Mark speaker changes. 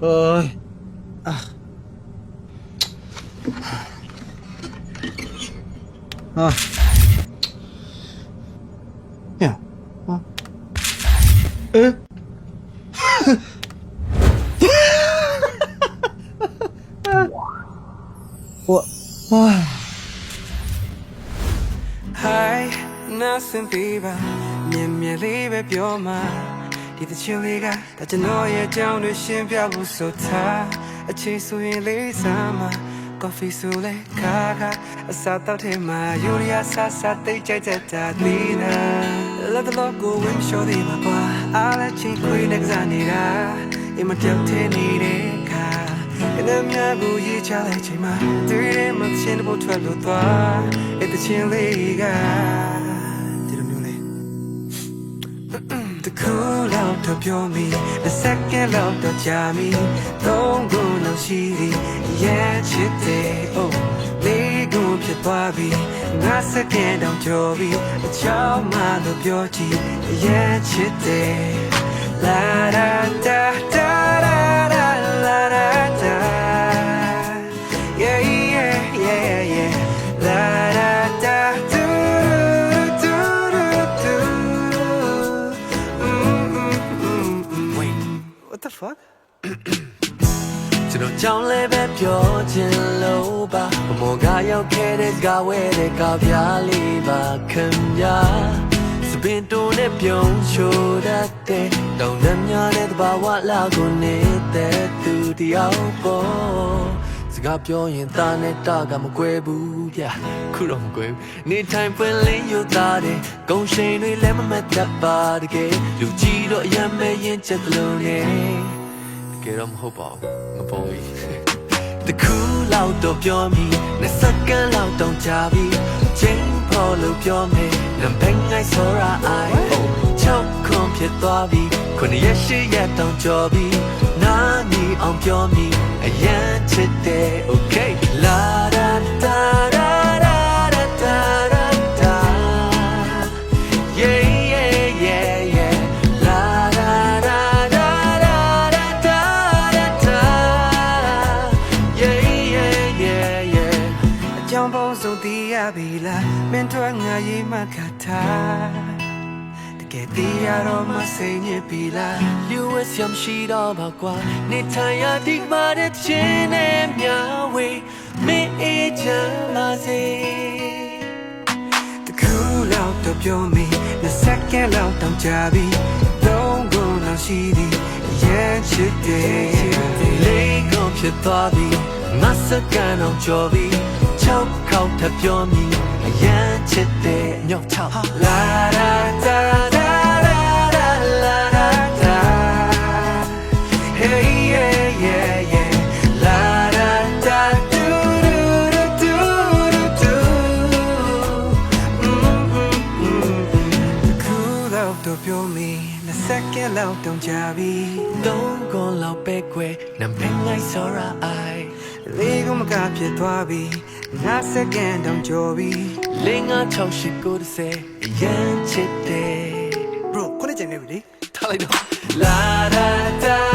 Speaker 1: ơi à. à. Yeah. À. Ê. Ủa.
Speaker 2: Hai, nasen tiba, nie mieliby pioma. ဒီတချင်လေးကဒါကျွန်တော်ရဲ့အကြောင်းတွေရှင်းပြဖို့ဆိုထားအချိန်ဆိုရင်လေးစားမှာ coffee ဆိုလဲခါခါအစားတော့ထဲမှာယူရီးယားဆာဆာတိတ်ကြိုက်တဲ့တာဒီနာ Let the logo win show ဒီမှာပါအားလည်းချင်းခွေးနဲ့ကစားနေတာအိမ်မပြောက်တဲ့နေတဲ့ခါကနေ့မြတ်ဘူးရေးချလိုက်ချိန်မှာတွေ့တယ်မချင်းတဲ့ဘုထွက်လို့သွားအဲ့တချင်းလေးက တော့ပြောမိတစ်စက္ကန့်လောက်တော့ကြာမိသုံးခုလောက်ရှိသည်ရဲ့ချစ်တယ် oh လေးခုဖြစ်သွားပြီငါစက္ကန့်တော့ကြော်ပြီအချောင်းမှလို့ပြောကြည့်ရဲ့ချစ်တယ် la da da fuck? ကျွန်တော်ကြောင်းလည်းပဲပြောခြင်းလို့ပါဘမောကရောက်ခဲ့တဲ့စကားဝဲတဲ့ကပြားလေးပါခင်ဗျာစပင်တုံးနဲ့ပြုံးချိုတတ်တဲ့တောင်နှမြတဲ့တဘာဝလာကိုနေတဲ့သူတယောက်ပေါ် စကားပြောရင်သားနဲ့တာကမကွဲဘူးဗျခုတော့မကွဲဘူးနေထိုင်ပွင့်လင်းယူသားတဲ့ဂုံရှိန်တွေလည်းမမတ်တတ်ပါတကယ်လူကြီးတော့အရမ်းမဲရင်ချက်တလုံးနဲ့တကယ်တော့မဟုတ်ပါဘူးငပေါ်ကြီးတခုလောက်တော့ပြောမိနဲ့စက္ကန့်လောက်တော့ကြာပြီချိန်ဖို့လို့ပြောမယ်နံပါတ်ငိုင်းဆိုရာအိုင်ချောက်ခွန်ဖြစ်သွားပြီခုနှစ်ရက်ရှိရက်တော့ကြော်ပြီ နီအောင်ပြောမိအရန်ချစ်တယ် okay လာရာတာရာရာရာတာရာတာ yeah yeah yeah yeah လာရာရာရာရာရာတာရာတာ yeah yeah yeah yeah အကြောင်းပေါင်းစုံသိရပြီလားမင်းတို့ငါရေးမှခါထား ကယ်သိရတော့မစိတ်ညစ်ပြီလား US ရမရှိတော့ပါကွာနေထိုင်ရဒီမှာတဲ့ချင်းနဲ့မြဝေမင်းအေးချမ်းပါစေတခုလောက်တော့ပြောမိနှစ်စက္ကန့်လောက်တောင်ကြာပြီသုံးခုလောက်ရှိသည်ရဲ့ချစ်တယ်လေးခုဖြစ်သွားပြီငါစက္ကန့်တော့ကြော်ပြီ၆ခေါက်ထပ်ပြောမိအရန်ချစ်တယ်ညော့ချောက်လာလာတာ တော့ပြောမိနှစ်စက္ကန့်လောက်တောင်ကြာပြီသုံးခုလောက်ပဲခွဲနံပါတ်ငိုင်းစောရာအိုင်လေးကမကဖြစ်သွားပြီငါစက္ကန့်တောင်ကျော်ပြီလေးငါ၆ရှိကိုတစ်ဆယ်အရန်ချစ်တယ် bro ခုနကျင်နေပြီလေထားလိုက်တော့ la da